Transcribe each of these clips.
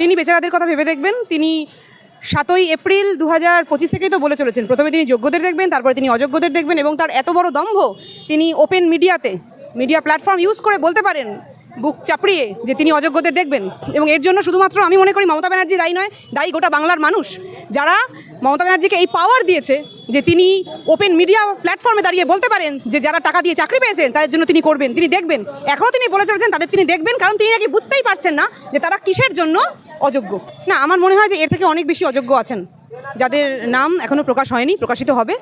তিনি বেচারাদের কথা ভেবে দেখবেন, তিনি সাতই এপ্রিল দু হাজার পঁচিশ থেকেই তো বলে চলেছেন। প্রথমে তিনি যোগ্যদের দেখবেন, তারপরে তিনি অযোগ্যদের দেখবেন এবং তার এত বড় দম্ভ তিনি ওপেন মিডিয়াতে মিডিয়া প্ল্যাটফর্ম ইউজ করে বলতে পারেন বুক চাপড়িয়ে যে তিনি অযোগ্যদের দেখবেন। এবং এর জন্য শুধুমাত্র আমি মনে করি মমতা ব্যানার্জি দায়ী নয়, দায়ী গোটা বাংলার মানুষ। যারা মমতা ব্যানার্জিকে এই পাওয়ার দিয়েছে যে তিনি ওপেন মিডিয়া প্ল্যাটফর্মে দাঁড়িয়ে বলতে পারেন যে যারা টাকা দিয়ে চাকরি পেয়েছেন, তাদের জন্য তিনি করবেন, তিনি দেখবেন। এখনও তিনি বলে চলেছেন, তাদের তিনি দেখবেন, কারণ তিনি নাকি বুঝতেই পারছেন না যে তারা কিসের জন্য অযোগ্য। না, আমার মনে হয় যে এর থেকে অনেক বেশি অযোগ্য আছেন। যাদের নাম এখনও প্রকাশ হয়নি, প্রকাশিত হবে।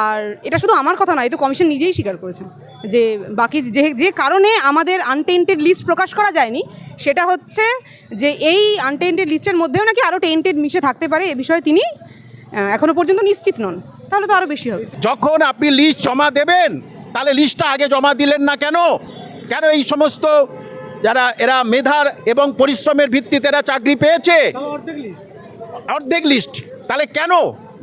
আর এটা শুধু আমার কথা নয় তো কমিশন নিজেই স্বীকার করেছেন। যে বাকি যে যে কারণে আমাদের আনটেন্টেড লিস্ট প্রকাশ করা যায়নি সেটা হচ্ছে যে এই আনটেন্টেড লিস্টের মধ্যেও নাকি আরও টেন্টেড মিশে থাকতে পারে এ বিষয়ে তিনি আহ, এখনও পর্যন্ত নিশ্চিত নন। তাহলে তো আরও বেশি হবে। যখন আপনি লিস্ট জমা দেবেন তাহলে লিস্টটা আগে জমা দিলেন না কেন? কেন এই সমস্ত যারা এরা মেধার এবং পরিশ্রমের ভিত্তিতে এরা চাকরি পেয়েছে? অর্ধেক লিস্ট তাহলে কেন?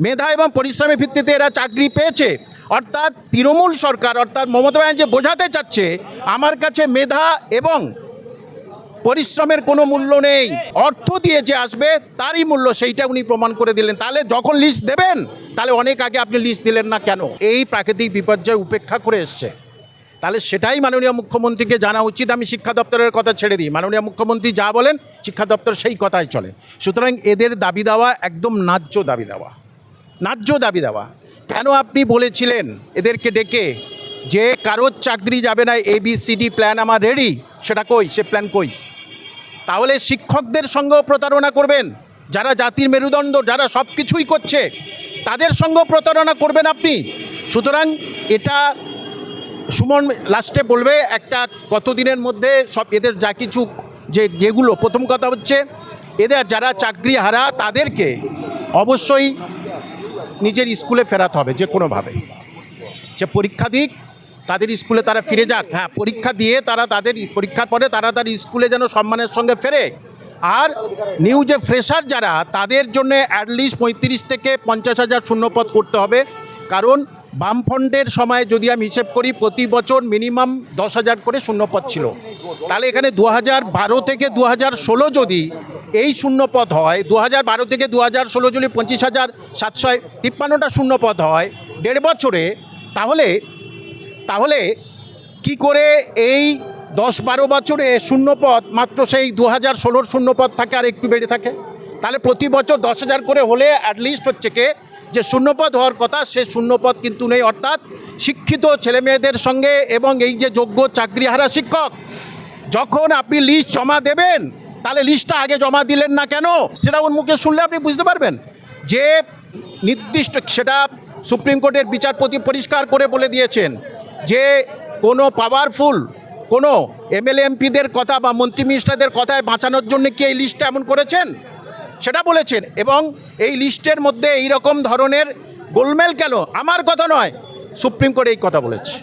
মেধা এবং পরিশ্রমের ভিত্তিতে এরা চাকরি পেয়েছে। অর্থাৎ তৃণমূল সরকার, অর্থাৎ মমতা ব্যানার্জি বোঝাতে চাচ্ছে, আমার কাছে মেধা এবং পরিশ্রমের কোনো মূল্য নেই। অর্থ দিয়ে যে আসবে, তারই মূল্য সেইটা উনি প্রমাণ করে দিলেন। তাহলে যখন লিস্ট দেবেন, তাহলে অনেক আগে আপনি লিস্ট দিলেন না কেন? এই প্রাকৃতিক বিপর্যয় উপেক্ষা করে এসছে। তাহলে সেটাই মাননীয় মুখ্যমন্ত্রীকে জানা উচিত, আমি শিক্ষা দপ্তরের কথা ছেড়ে দিই। মাননীয় মুখ্যমন্ত্রী যা বলেন, শিক্ষা দপ্তর সেই কথাই চলে। সুতরাং এদের দাবি দেওয়া একদম ন্যায্য দাবি দেওয়া। ন্যায্য দাবি দেওয়া। কেন আপনি বলেছিলেন এদেরকে ডেকে যে কারোর চাকরি যাবে না এ এবিসিডি প্ল্যান আমার রেডি সেটা কই, সে প্ল্যান কই? তাহলে শিক্ষকদের সঙ্গেও প্রতারণা করবেন, যারা জাতির মেরুদণ্ড, যারা সব কিছুই করছে, তাদের সঙ্গেও প্রতারণা করবেন আপনি। সুতরাং এটা সুমন লাস্টে বলবে, একটা কতদিনের মধ্যে সব এদের যা কিছু যে যেগুলো প্রথম কথা হচ্ছে, এদের যারা চাকরি হারা, তাদেরকে অবশ্যই নিজের স্কুলে ফেরাতে হবে যে কোনোভাবে। সে পরীক্ষা দিক, তাদের স্কুলে তারা ফিরে যাক। হ্যাঁ পরীক্ষা দিয়ে তারা তাদের, পরীক্ষার পরে তারা তার স্কুলে যেন সম্মানের সঙ্গে ফেরে। আর নিউ যে ফ্রেশার যারা, তাদের জন্য অ্যাটলিস্ট পঁয়ত্রিশ থেকে পঞ্চাশ হাজার শূন্যপদ করতে হবে। কারণ বামফ্রন্টের সময় যদি আমি হিসেব করি, প্রতি বছর মিনিমাম দশ হাজার করে শূন্যপদ ছিল। তাহলে এখানে দু হাজার বারো থেকে দু হাজার ষোলো যদি এই শূন্যপদ হয় দু হাজার বারো থেকে দু হাজার ষোলো জুলি পঁচিশ হাজার সাতশো তিপ্পান্নটা শূন্যপদ হয়, দেড় বছরে, তাহলে তাহলে কি করে এই দশ বারো বছরে শূন্যপদ মাত্র সেই দু হাজার ষোলোর শূন্যপদ থাকে আর একটু বেড়ে থাকে? তাহলে প্রতি বছর দশ হাজার করে হলে অ্যাটলিস্ট হচ্ছে কে, যে শূন্যপদ হওয়ার কথা, সে শূন্যপদ কিন্তু নেই। অর্থাৎ শিক্ষিত ছেলেমেয়েদের সঙ্গে এবং এই যে যোগ্য চাকরিহারা শিক্ষক, যখন আপনি লিস্ট জমা দেবেন তাহলে লিস্টটা আগে জমা দিলেন না কেন? সেটা ওর মুখে শুনলে আপনি বুঝতে পারবেন। যে নির্দিষ্ট, সেটা সুপ্রিম কোর্টের বিচারপতি পরিষ্কার করে বলে দিয়েছেন যে কোনো পাওয়ারফুল কোনো এমএলএ এমপিদের কথা বা মন্ত্রী মিনিস্টারদের কথায় বাঁচানোর জন্য কি এই লিস্টটা এমন করেছেন? সেটা বলেছেন। এবং এই লিস্টের মধ্যে এই রকম ধরনের গোলমেল কেন? আমার কথা নয়, সুপ্রিম কোর্ট এই কথা বলেছে।